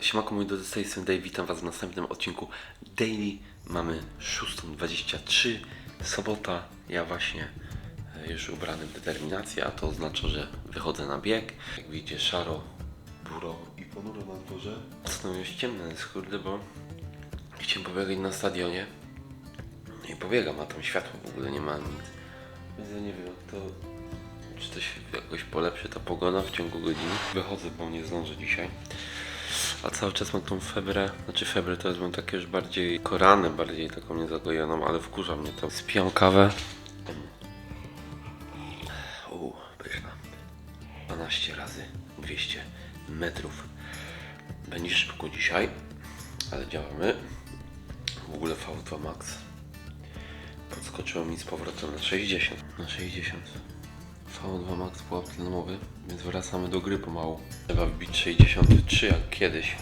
Siemako mój drodzy, z tej strony witam Was w następnym odcinku Daily. Mamy 6.23, sobota, ja właśnie e, już ubrany w determinację, a to oznacza, że wychodzę na bieg. Jak widzicie szaro, buro i ponuro na dworze. No już ciemno jest kurde, bo chciałem pobiegać na stadionie. I pobiegam, a tam światła w ogóle nie ma nic. Więc ja nie wiem, to czy to się jakoś polepszy ta pogoda w ciągu godziny. Wychodzę, bo nie zdążę dzisiaj. A cały czas mam tą febrę, znaczy febrę to jest mam takie już bardziej koranę, bardziej taką niezagojoną, ale wkurza mnie to. Spijam kawę. Uuu, pyszna. 12 razy 200 metrów. Będzie szybko dzisiaj, ale działamy. W ogóle V2 Max podskoczyło mi z powrotem na 60. Na 60. V2 Max pułap tlenowy, więc wracamy do gry pomału. Trzeba wbić 63 jak kiedyś,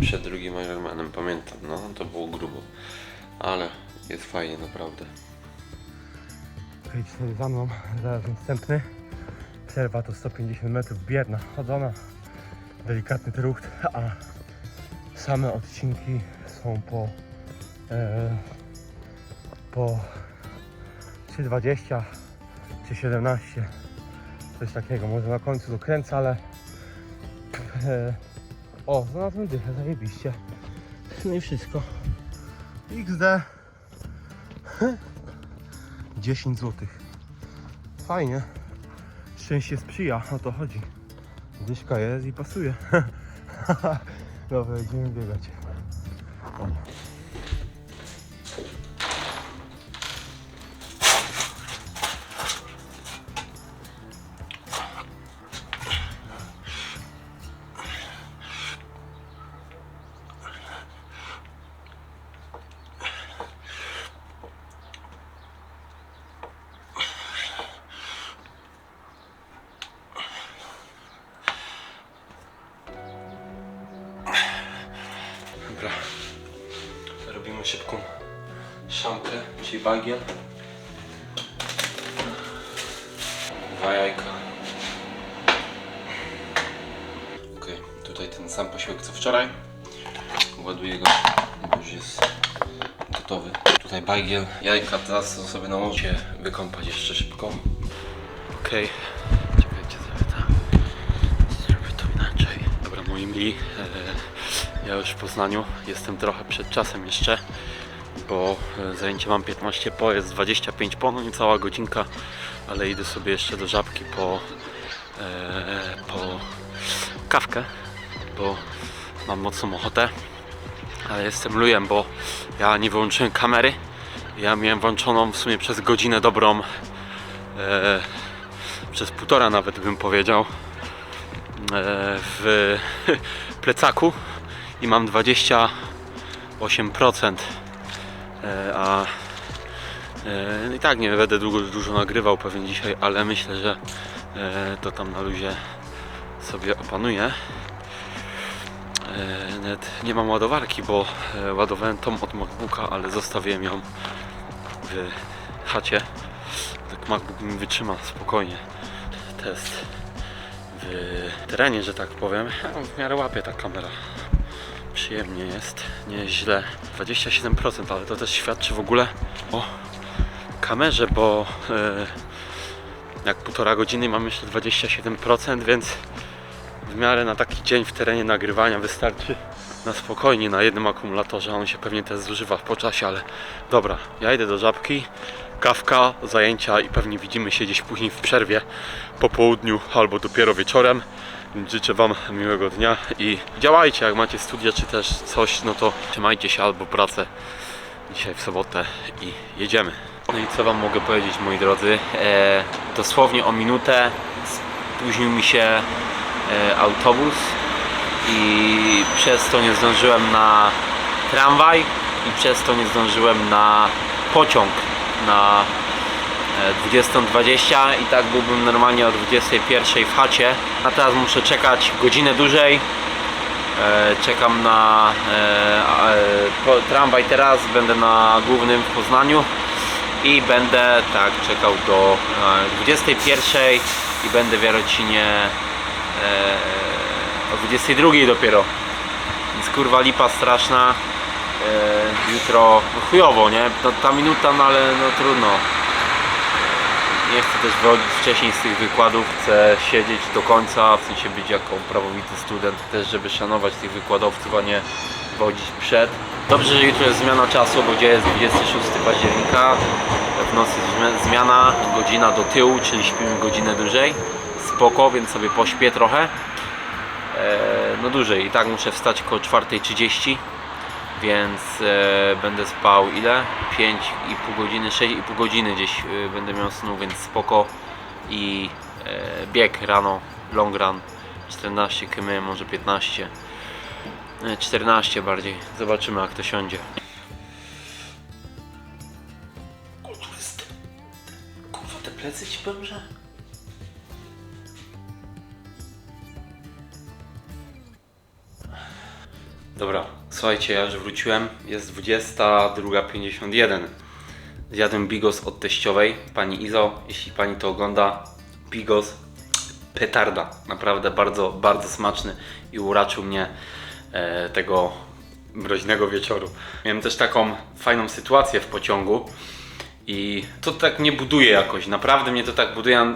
przed drugim Ironmanem, pamiętam, no to było grubo, ale jest fajnie naprawdę. Idź za mną, zaraz następny. Przerwa to 150 metrów, bierna, chodzona, delikatny trucht, a same odcinki są po e, po 3,20 czy 17 coś takiego, może na końcu dokręcę, ale e, o, znalazłem dychę, zajebiście no i wszystko XD 10 zł. Fajnie. Szczęście sprzyja, o to chodzi. Dyszka jest i pasuje. Dobra, idziemy biegać. Szybką szamkę, czyli bagiel. Dwa jajka. Okej, tutaj ten sam posiłek co wczoraj. Ładuję go, bo już jest gotowy. Tutaj bagiel, jajka, teraz to sobie nałożę wykąpać jeszcze szybko. Okej, czekajcie, zrobię tak. Zrobię to inaczej. Dobra, moi mili, e, ja już w Poznaniu jestem trochę przed czasem jeszcze, bo e, zajęcie mam 15 po, jest 25 po, no niecała godzinka, ale idę sobie jeszcze do żabki po, e, po kawkę, bo mam mocną ochotę, ale jestem lujem, bo ja nie wyłączyłem kamery, ja miałem włączoną w sumie przez godzinę dobrą, e, przez półtora nawet bym powiedział, e, w plecaku i mam 28%, e, a e, i tak nie będę długo, dużo nagrywał pewnie dzisiaj, ale myślę, że e, to tam na luzie sobie opanuję. Nawet nie mam ładowarki, bo ładowałem tą od MacBooka, ale zostawiłem ją w chacie. Tak MacBook mi wytrzyma spokojnie test w terenie, że tak powiem. W miarę łapie ta kamera. Przyjemnie jest, nieźle. 27%, ale to też świadczy w ogóle o kamerze, bo e, jak półtora godziny mam jeszcze 27%, więc w miarę na taki dzień w terenie nagrywania wystarczy na spokojnie na jednym akumulatorze. On się pewnie też zużywa po czasie, ale dobra, ja idę do żabki, kawka, zajęcia i pewnie widzimy się gdzieś później w przerwie po południu albo dopiero wieczorem. Życzę Wam miłego dnia i działajcie, jak macie studia czy też coś, no to trzymajcie się albo pracę dzisiaj w sobotę i jedziemy. No i co Wam mogę powiedzieć moi drodzy? E, dosłownie o minutę spóźnił mi się e, autobus i przez to nie zdążyłem na tramwaj i przez to nie zdążyłem na pociąg na 20.20 i tak byłbym normalnie o 21.00 w chacie. A teraz muszę czekać godzinę dłużej. E, Czekam na e, e, tramwaj teraz, będę na głównym w Poznaniu i będę tak czekał do e, 21.00 i będę w Jarocinie o 22.00 dopiero. Więc kurwa lipa straszna. Jutro no chujowo, nie? No, ta minuta, no ale no trudno. Nie chcę też wychodzić wcześniej z tych wykładów, chcę siedzieć do końca, w sensie być jako prawowity student, też żeby szanować tych wykładowców, a nie wychodzić przed. Dobrze, że jutro jest zmiana czasu, bo gdzie jest 26 października, w nocy zmiana, godzina do tyłu, czyli śpimy godzinę dłużej. Spoko, więc sobie pośpię trochę. E, no dłużej, i tak muszę wstać około 4.30 więc e, będę spał ile? 5,5 godziny, 6,5 godziny gdzieś e, będę miał snu, więc spoko. I e, bieg rano, long run. 14 km, może 15 e, 14 bardziej, zobaczymy jak to siądzie. Kurwa te plecy ci powiem, że... Dobra, słuchajcie, ja już wróciłem. Jest 22.51. Zjadłem bigos od teściowej, pani Izo. Jeśli pani to ogląda, bigos petarda. Naprawdę bardzo, bardzo smaczny i uraczył mnie e, tego mroźnego wieczoru. Miałem też taką fajną sytuację w pociągu i to tak mnie buduje jakoś. Naprawdę mnie to tak buduje.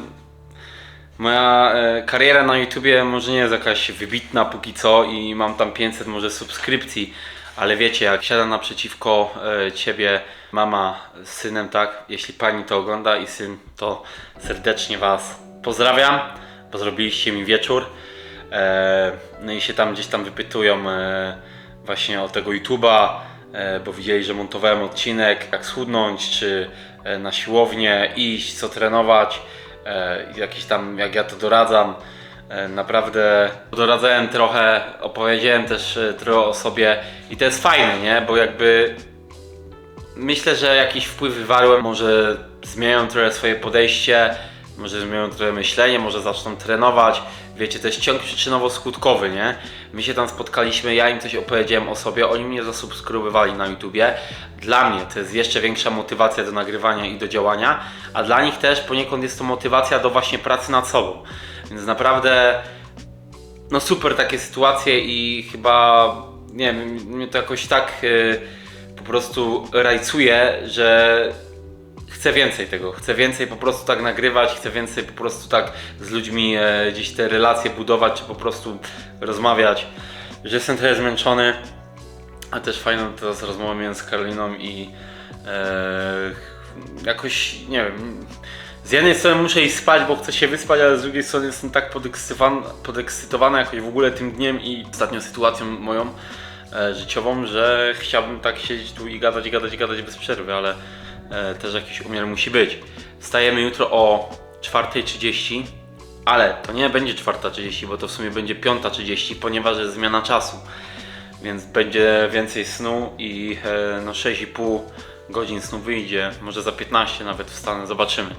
Moja e, kariera na YouTubie może nie jest jakaś wybitna póki co i mam tam 500 może subskrypcji, ale wiecie, jak siada naprzeciwko e, ciebie mama z synem, tak? Jeśli pani to ogląda i syn, to serdecznie was pozdrawiam, bo zrobiliście mi wieczór. E, no i się tam gdzieś tam wypytują właśnie o tego YouTube'a, e, bo widzieli, że montowałem odcinek, jak schudnąć, czy na siłownię iść, co trenować jakiś tam, jak ja to doradzam. E, naprawdę doradzałem trochę, opowiedziałem też e, trochę o sobie i to jest fajne, nie? Bo jakby myślę, że jakiś wpływ wywarłem, może zmienią trochę swoje podejście, może zmienią trochę myślenie, może zaczną trenować. Wiecie, to jest ciąg przyczynowo-skutkowy, nie? My się tam spotkaliśmy, ja im coś opowiedziałem o sobie, oni mnie zasubskrybowali na YouTubie. Dla mnie to jest jeszcze większa motywacja do nagrywania i do działania, a dla nich też poniekąd jest to motywacja do właśnie pracy nad sobą. Więc naprawdę no super takie sytuacje i chyba nie wiem, mnie to jakoś tak y, po prostu rajcuje, że chcę więcej tego, chcę więcej po prostu tak nagrywać, chcę więcej po prostu tak z ludźmi e, gdzieś te relacje budować, czy po prostu rozmawiać, że jestem trochę zmęczony, a też fajną teraz rozmowę miałem z Karoliną i e, jakoś, nie wiem, z jednej strony muszę iść spać, bo chcę się wyspać, ale z drugiej strony jestem tak podekscytowany, podekscytowany jakoś w ogóle tym dniem i ostatnią sytuacją moją e, życiową, że chciałbym tak siedzieć tu i gadać, gadać, gadać bez przerwy, ale też jakiś umiar musi być. Wstajemy jutro o 4.30, ale to nie będzie 4.30, bo to w sumie będzie 5.30, ponieważ jest zmiana czasu. Więc będzie więcej snu i e, no 6,5 godzin snu wyjdzie, może za 15 nawet wstanę, zobaczymy.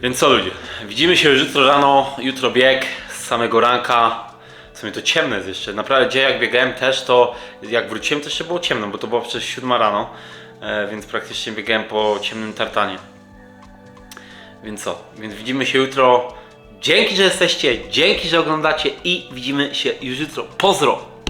Więc co ludzie, widzimy się już jutro rano, jutro bieg z samego ranka. W sumie to ciemne jest jeszcze. Naprawdę gdzie jak biegałem też, to jak wróciłem to jeszcze było ciemno, bo to było przecież 7 rano, e, więc praktycznie biegałem po ciemnym tartanie. Więc co? Więc widzimy się jutro. Dzięki, że jesteście, dzięki, że oglądacie i widzimy się już jutro. Pozdro!